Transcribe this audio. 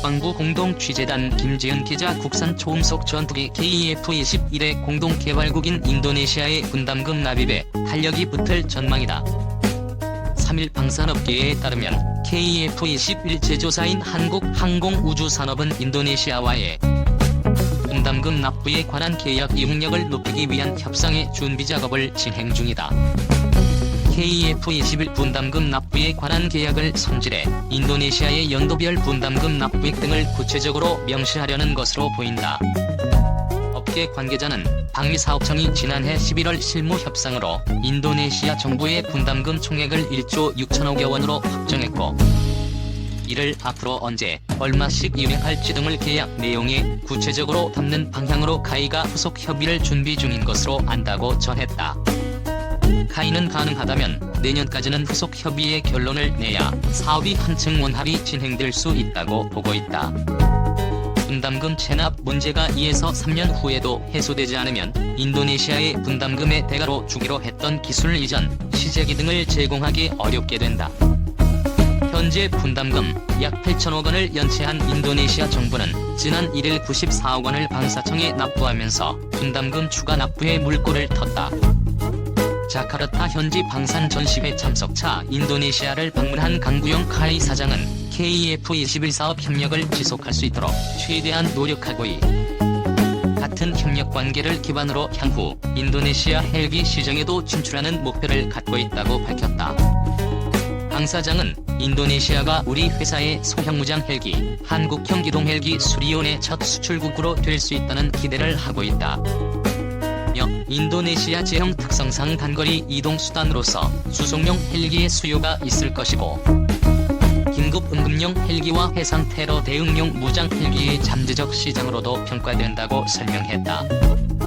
국방부 공동취재단 김재은 기자 국산 초음속 전투기 KF-21의 공동개발국인 인도네시아의 분담금 납입에 탄력이 붙을 전망이다. 3일 방산업계에 따르면 KF-21 제조사인 한국항공우주산업은 인도네시아와의 분담금 납부에 관한 계약 이용력을 높이기 위한 협상의 준비 작업을 진행 중이다. KF-21 분담금 납부에 관한 계약을 손질해 인도네시아의 연도별 분담금 납부액 등을 구체적으로 명시하려는 것으로 보인다. 업계 관계자는 방위사업청이 지난해 11월 실무 협상으로 인도네시아 정부의 분담금 총액을 1조 6천억여 원으로 확정했고 이를 앞으로 언제 얼마씩 유행할지 등을 계약 내용에 구체적으로 담는 방향으로 카이가 후속 협의를 준비 중인 것으로 안다고 전했다. 카이는 가능하다면 내년까지는 후속 협의의 결론을 내야 사업이 한층 원활히 진행될 수 있다고 보고 있다. 분담금 체납 문제가 2에서 3년 후에도 해소되지 않으면 인도네시아의 분담금의 대가로 주기로 했던 기술 이전, 시제기 등을 제공하기 어렵게 된다. 현재 분담금 약 8천억 원을 연체한 인도네시아 정부는 지난 1일 94억 원을 방사청에 납부하면서 분담금 추가 납부에 물꼬를 텄다. 자카르타 현지 방산 전시회 참석차 인도네시아를 방문한 강구영 카이 사장은 KF21 사업 협력을 지속할 수 있도록 최대한 노력하고 이 같은 협력 관계를 기반으로 향후 인도네시아 헬기 시장에도 진출하는 목표를 갖고 있다고 밝혔다. 강 사장은 인도네시아가 우리 회사의 소형 무장 헬기, 한국형 기동 헬기 수리온의 첫 수출국으로 될 수 있다는 기대를 하고 있다. 며 인도네시아 제형 특성상 단거리 이동 수단으로서 수송용 헬기의 수요가 있을 것이고 긴급 응급용 헬기와 해상 테러 대응용 무장 헬기의 잠재적 시장으로도 평가된다고 설명했다.